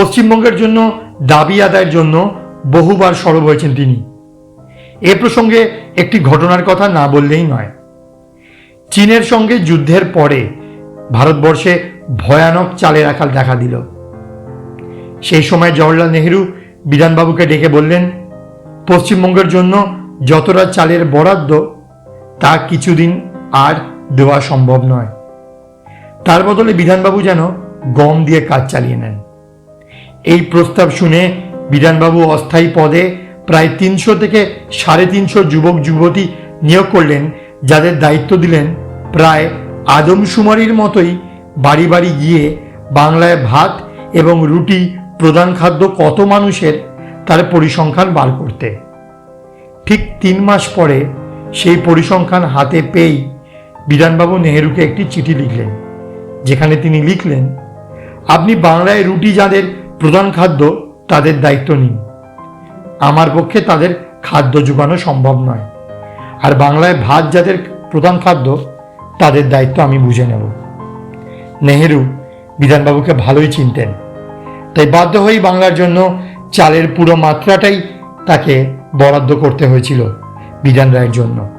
পশ্চিমবঙ্গের জন্য, দাবি আদায়ের জন্য বহুবার সরব হয়েছেন তিনি। এ প্রসঙ্গে একটি ঘটনার কথা না বললেই নয়। চীনের সঙ্গে যুদ্ধের পরে ভারতবর্ষে ভয়ানক চালের আকাল দেখা দিল। সেই সময় জওয়াহরলাল নেহরু বিধানবাবুকে ডেকে বললেন, পশ্চিমবঙ্গের জন্য যতটা চালের বরাদ্দ, তা কিছুদিন আর দেওয়া সম্ভব নয়। তার বদলে বিধানবাবু যেন গম দিয়ে কাজ চালিয়ে নেন। এই প্রস্তাব শুনে বিধানবাবু অস্থায়ী পদে প্রায় তিনশো থেকে সাড়ে তিনশো যুবক যুবতী নিয়োগ করলেন, যাদের দায়িত্ব দিলেন প্রায় আদমশুমারির মতোই বাড়ি বাড়ি গিয়ে বাংলায় ভাত এবং রুটি, প্রধান খাদ্য কত মানুষের তার পরিসংখ্যান বার করতে। ঠিক তিন মাস পরে সেই পরিসংখ্যান হাতে পেয়েই বিধানবাবু নেহেরুকে একটি চিঠি লিখলেন, যেখানে তিনি লিখলেন, আপনি বাংলায় রুটি যাদের প্রধান খাদ্য তাদের দায়িত্ব নিন। আমার পক্ষে তাদের খাদ্য যোগানো সম্ভব নয়। আর বাংলায় ভাত যাদের প্রধান খাদ্য, তাদের দায়িত্ব আমি বুঝে নেব। নেহেরু বিধানবাবুকে ভালোই চিনতেন। তাই বাধ্য হয়েই বাংলার জন্য চালের পুরো মাত্রাটাই তাকে বরাদ্দ করতে হয়েছিল বিধান রায়ের জন্য।